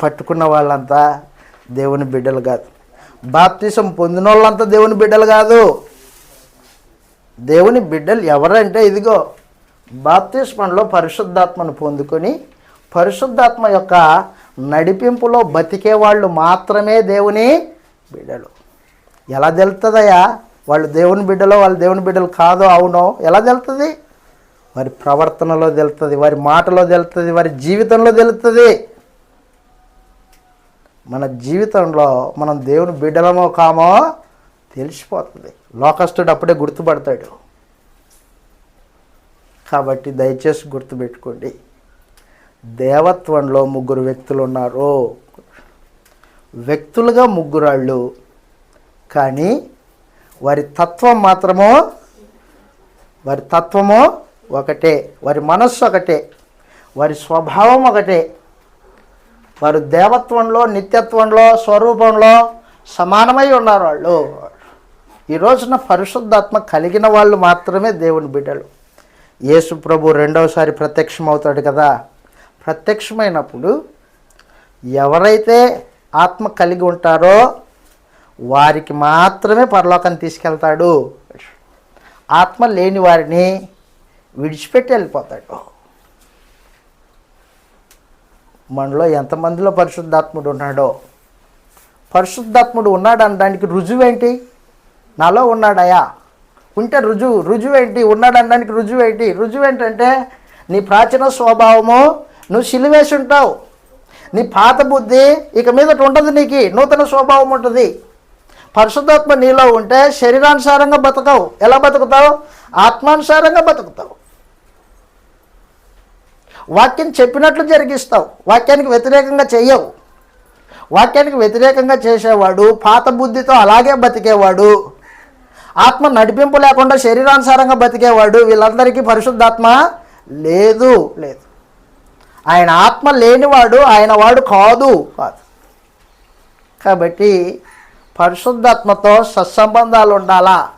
పట్టుకున్న వాళ్ళంతా దేవుని బిడ్డలు కాదు. బాప్తిసం పొందిన వాళ్ళంతా దేవుని బిడ్డలు కాదు. దేవుని బిడ్డలు ఎవరంటే ఇదిగో బాప్తిస్మంలో పరిశుద్ధాత్మను పొందుకొని పరిశుద్ధాత్మ యొక్క నడిపింపులో బతికే వాళ్ళు మాత్రమే దేవుని బిడ్డలు. ఎలా తెలుతుందయ్యా వాళ్ళు దేవుని బిడ్డలో వాళ్ళు దేవుని బిడ్డలు కాదో అవునో ఎలా తెలుతుంది వారి ప్రవర్తనలో తెలుస్తుంది వారి మాటలో తెలుస్తుంది వారి జీవితంలో తెలుస్తుంది మన జీవితంలో మనం దేవుని బిడ్డలమో కామో తెలిసిపోతుంది. లోకస్తుడు అప్పుడే గుర్తుపడతాడు. కాబట్టి దయచేసి గుర్తుపెట్టుకోండి. దేవత్వంలో ముగ్గురు వ్యక్తులు ఉన్నారు. వ్యక్తులుగా ముగ్గురాళ్ళు. కానీ వారి తత్వం మాత్రము వారి తత్వము ఒకటే. వారి మనస్సు ఒకటే. వారి స్వభావం ఒకటే. వారు దేవత్వంలో నిత్యత్వంలో స్వరూపంలో సమానమై ఉన్నారు వాళ్ళు. ఈ రోజున పరిశుద్ధాత్మ కలిగిన వాళ్ళు మాత్రమే దేవుని బిడ్డలు. యేసు ప్రభు రెండవసారి ప్రత్యక్షమవుతాడు కదా. ప్రత్యక్షమైనప్పుడు ఎవరైతే ఆత్మ కలిగి ఉంటారో వారికి మాత్రమే పరలోకం తీసుకెళ్తాడు. ఆత్మ లేని వారిని విడిచిపెట్టి వెళ్ళిపోతాడు. మనలో ఎంతమందిలో పరిశుద్ధాత్ముడు ఉన్నాడో? పరిశుద్ధాత్ముడు ఉన్నాడు అనడానికి రుజువేంటి? నాలో ఉన్నాడయా? ఉంటే రుజువు రుజువేంటి? ఉన్నాడు అనడానికి రుజువేంటి? రుజువేంటంటే నీ ప్రాచీన స్వభావము నువ్వు సిలివేసి ఉంటావు నీ పాత బుద్ధి ఇక మీదట ఉండదు నీకు నూతన స్వభావం ఉంటుంది. పరిశుద్ధాత్మ నీలో ఉంటే శరీరానుసారంగా బతకవు. ఎలా బతుకుతావు? ఆత్మానుసారంగా బతుకుతావు. వాక్యం చెప్పినట్లు జరిగిస్తావు. వాక్యానికి వ్యతిరేకంగా చేయవు వాక్యానికి వ్యతిరేకంగా చేసేవాడు పాత బుద్ధితో అలాగే బతికేవాడు. ఆత్మ నడిపింపు లేకుండా శరీరానుసారంగా బతికేవాడు. వీళ్ళందరికీ పరిశుద్ధాత్మ లేదు లేదు. ఆయన ఆత్మ లేనివాడు ఆయన వాడు కాదు కాదు. కాబట్టి పరిశుద్ధాత్మతో సత్సంబంధాలు ఉండాలా?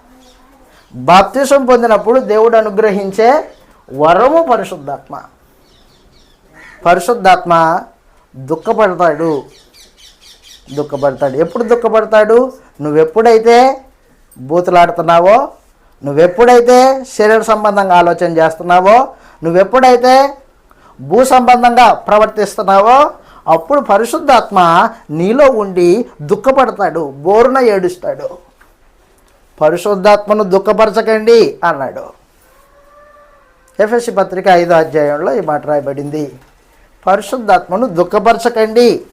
బాప్తిసం పొందినప్పుడు దేవుడు అనుగ్రహించే వరము పరిశుద్ధాత్మ. పరిశుద్ధాత్మ దుఃఖపడతాడు. దుఃఖపడతాడు. ఎప్పుడు దుఃఖపడతాడు? నువ్వెప్పుడైతే బూతులాడుతున్నావో నువ్వెప్పుడైతే శరీర సంబంధంగా ఆలోచన చేస్తున్నావో నువ్వెప్పుడైతే భూ సంబంధంగా ప్రవర్తిస్తున్నావో అప్పుడు పరిశుద్ధాత్మ నీలో ఉండి దుఃఖపడతాడు. బోరున ఏడుస్తాడు. పరిశుద్ధాత్మను దుఃఖపరచకండి అన్నాడు. ఎఫ్ఎస్సి పత్రిక ఐదో అధ్యాయంలో ఈ మాట రాయబడింది. పరిశుద్ధాత్మను దుఃఖపరచకండి.